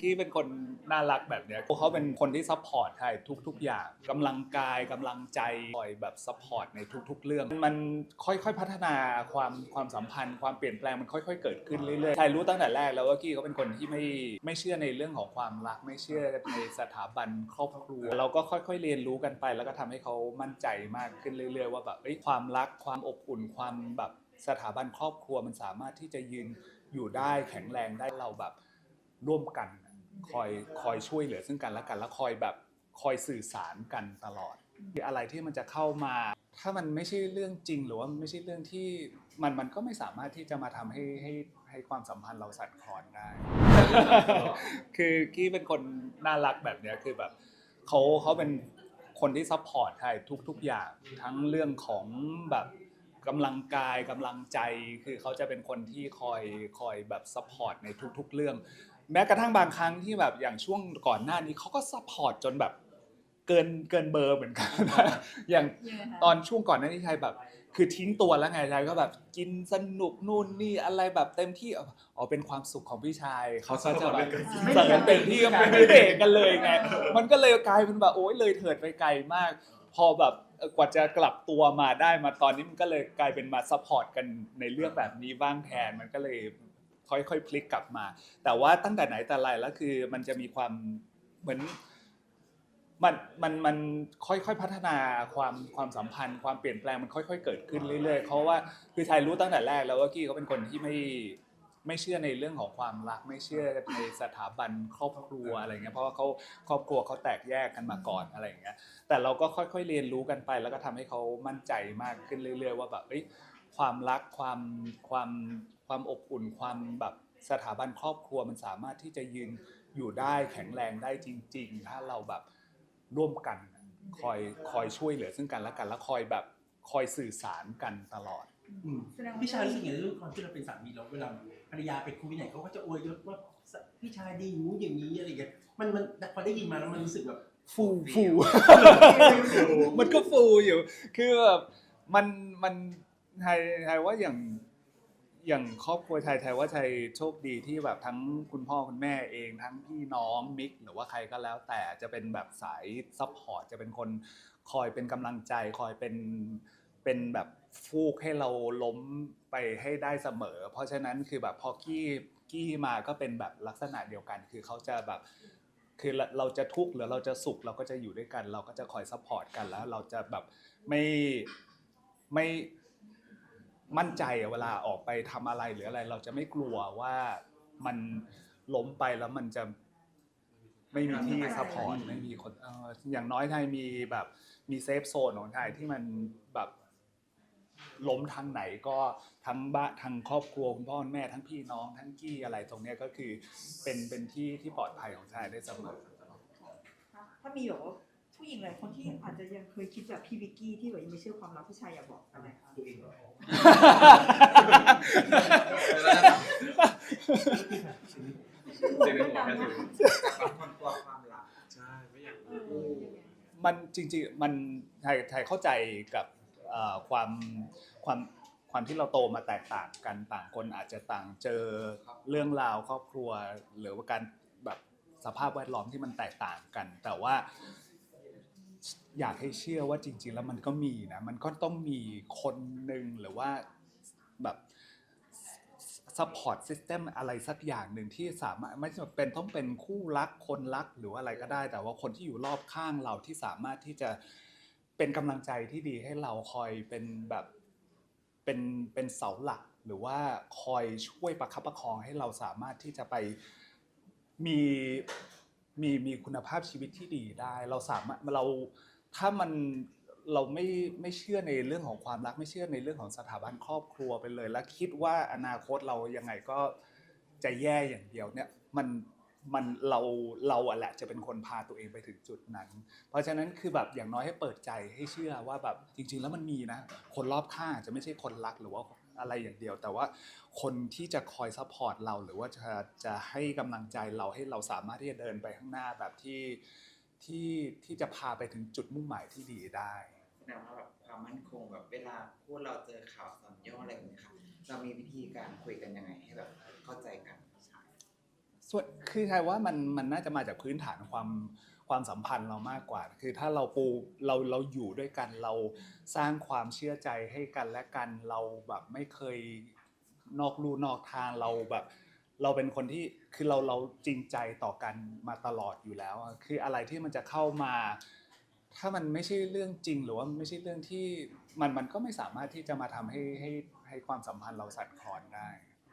กี้เป็นคนน่ารักแบบเนี้ยเขาเป็นคนที่ซัพพอร์ตใครทุก ๆ อย่างกำลังกายกำลังใจคอยแบบซัพพอร์ตในทุก ๆ เรื่อง มันค่อยๆพัฒนาความความสัมพันธ์ ความเปลี่ยนแปลงมันค่อย ๆ เกิดขึ้นเรื่อยๆใครรู้ตั้งแต่แรกแล้วว่ากี้เขาเป็นคนที่ไม่ไม่เชื่อในเรื่องของความรัก ไม่เชื่อในสถาบันครอบครัว เราก็ค่อยๆเรียนรู้กันไป แล้วก็ทำให้เขามั่นใจมากขึ้นเรื่อย ๆ ว่าแบบความรักความอบอุ่นความแบบสถาบันครอบครัวมันสามารถที่จะยืนอยู่ได้แข็งแรงได้เราแบบ ร่วมกันคอยคอยช่วยเหลือซึ่งกันและกันแล้วคอยแบบคอยสื่อสารกันตลอดอะไรที่มันจะเข้ามา ถ้ามันไม่ใช่เรื่องจริงหรือว่าไม่ใช่เรื่องที่มันมันก็ไม่สามารถที่จะมาทำให้ให้ให้ความสัมพันธ์เราสั่นคลอนได้ คือกี้เป็นคนน่ารักแบบเนี้ยคือแบบเขาเขาเป็นคนที่ซัพพอร์ตใครทุก ๆ อย่างทั้งเรื่องของแบบกำลังกายกำลังใจคือเขาจะเป็นคนที่คอยคอยแบบซัพพอร์ตในทุก ๆ เรื่อง แม้กระทั่งบางครั้งที่แบบอย่างช่วงก่อนหน้านี้เขาก็ซัพพอร์ตจนแบบเกินเกินเบอร์เหมือนกันอย่างยังไงคะตอนช่วงก่อนหน้านี้ชายแบบ คือทิ้งตัวแล้วไงชายก็แบบกินสนุกนู่นนี่อะไรแบบเต็มที่อ๋อเป็นความสุขของพี่ชายเขาก็จะแบบไม่ใส่กันเต็มที่ก็ไม่ได้เบรกกันเลยไงมันก็เลยกลายเป็นแบบโอ๊ยเลยเถิดไปไกลมาก พอแบบเอ่อกว่าจะกลับตัวมาได้มาตอนนี้มันก็เลยกลายเป็นมาซัพพอร์ตกันในเรื่องแบบนี้บ้างแทนมันก็เลย ค่อยๆพลิกกลับมา แต่ว่าตั้งแต่ไหนแต่ไรแล้วคือมันจะมีความเหมือนมันมันมันค่อยๆพัฒนาความความสัมพันธ์ ความเปลี่ยนแปลงมันค่อย ๆ เกิดขึ้นเรื่อยๆเพราะว่าคือชายรู้ตั้งแต่แรกแล้วว่ากี้เขาเป็นคนที่ไม่ไม่เชื่อในเรื่องของความรัก ไม่เชื่อในสถาบันครอบครัวอะไรเงี้ยเพราะว่าเขาครอบครัวเขาแตกแยกกันมาก่อนอะไรอย่างเงี้ยแต่เราก็ค่อยๆเรียนรู้กันไป แล้วก็ทำให้เขามั่นใจมากขึ้นเรื่อย ๆ ว่าแบบเอ้ย ความรักความความความอบอุ่นความแบบสถาบันครอบครัวมันสามารถที่จะยืนอยู่ได้แข็งแรงได้จริง ๆ ถ้าเราแบบร่วมกันคอยคอยช่วยเหลือซึ่งกันและกันแล้วคอยแบบคอยสื่อสารกันตลอดอืมแสดงว่าพี่ชายรู้สึกไงเรื่องความที่เราเป็นสามีแล้วเวลาภรรยาไปคุยที่ไหนเขาก็จะอวยยศว่าพี่ชายดีอย่างนู้นอย่างนี้อะไรอย่างเงี้ยมันมันพอได้ยินมาแล้วมันรู้สึกแบบฟูฟูมันก็ฟูอยู่คือแบบมันมัน ไทยไทยว่าอย่างอย่างครอบครัวไทยไทยว่าไทยโชคดีที่แบบทั้งคุณพ่อคุณแม่เองทั้งพี่น้องมิกหรือว่าใครก็แล้ว แต่จะเป็นแบบสายซัพพอร์ตจะเป็นคนคอยเป็นกำลังใจ คอยเป็นเป็นแบบฟูกให้เราล้มไปให้ได้เสมอ เพราะฉะนั้นคือแบบพอกี้กี้มาก็เป็นแบบลักษณะเดียวกัน คือเขาจะแบบคือเราเราจะทุกข์หรือเราจะสุขเราก็จะอยู่ด้วยกัน เราก็จะคอยซัพพอร์ตกันแล้ว เราจะแบบไม่ไม่ มั่นใจอะเวลาออกไปทำอะไรหรืออะไร เราจะไม่กลัวว่ามันล้มไปแล้วมันจะไม่มีที่ซัพพอร์ตไม่มีคนเอออย่างน้อยไทยมีแบบมีเซฟโซนของไทยที่มันแบบล้มทางไหนก็ทั้งบ้านทั้งครอบครัวคุณพ่อคุณแม่ทั้งพี่น้องทั้งกี้อะไรตรงเนี้ยก็คือเป็นเป็นที่ที่ปลอดภัยของไทยได้เสมอ ถ้ามีแบบว่า ผู้หญิงหลายคนที่อาจจะยังเคยคิดแบบพี่วิกกี้ที่แบบยังไม่เชื่อความรักผู้ชายอยากบอกอะไรคะตัวเองเหรอเจอในหัวแค่ถึงบางคนกลัวความรักใช่ไม่อยากเอรู้อยังไงมันจริงๆมันไทยไทยเข้าใจกับความความความที่เราโตมาแตกต่างกันต่างคนอาจจะต่างเจอเรื่องราวครอบครัว หรือว่าการแบบสภาพแวดล้อมที่มันแตกต่างกัน แต่ว่า อยากให้เชื่อว่าจริง ๆ แล้วมันก็มีนะมันก็ต้องมีคนหนึ่งหรือว่าแบบ support system อะไรสักอย่างหนึ่งที่สามารถไม่จำเป็นต้องเป็นคู่รักคนรักหรืออะไรก็ได้ แต่ว่าคนที่อยู่รอบข้างเราที่สามารถที่จะเป็นกำลังใจที่ดีให้เราคอยเป็นแบบเป็นเป็นเสาหลัก หรือว่าคอยช่วยประคับประคองให้เราสามารถที่จะไปมี มีมีคุณภาพชีวิตที่ดีได้ เราสามารถเราถ้ามันเราไม่ไม่เชื่อในเรื่องของความรักไม่เชื่อในเรื่องของสถาบันครอบครัวไปเลย แล้วคิดว่าอนาคตเรายังไงก็จะแย่อย่างเดียวเนี่ยมันมันเราเราอะแหละจะเป็นคนพาตัวเองไปถึงจุดนั้น เพราะฉะนั้นคือแบบอย่างน้อยให้เปิดใจให้เชื่อว่าแบบจริง ๆ แล้วมันมีนะ คนรอบข้างอาจจะไม่ใช่คนรักหรือว่า อะไรอย่างเดียว แต่ว่าคนที่จะคอยซัพพอร์ตเราหรือว่าจะจะให้กำลังใจเราให้เราสามารถที่จะเดินไปข้างหน้าแบบที่ที่ที่จะพาไปถึงจุดมุ่งหมายที่ดีได้ แสดงว่าแบบความมั่นคงแบบเวลาพูดเราเจอข่าวสอนย่ออะไรแบบนี้ค่ะเรามีวิธีการคุยกันยังไงให้แบบเข้าใจกันใช่สส่วนคือใช่ว่ามันมันน่าจะมาจากพื้นฐานความ ความสัมพันธ์เรามากกว่า คือถ้าเราปูเราเราอยู่ด้วยกันเราสร้างความเชื่อใจให้กันและกันเราแบบไม่เคยนอกลู่นอกทางเราแบบ เราเป็นคนที่คือเราเราจริงใจต่อกันมาตลอดอยู่แล้ว คืออะไรที่มันจะเข้ามา ถ้ามันไม่ใช่เรื่องจริงหรือว่าไม่ใช่เรื่องที่มันมันก็ไม่สามารถที่จะมาทำให้ให้ให้ความสัมพันธ์เราสั่นคลอนได้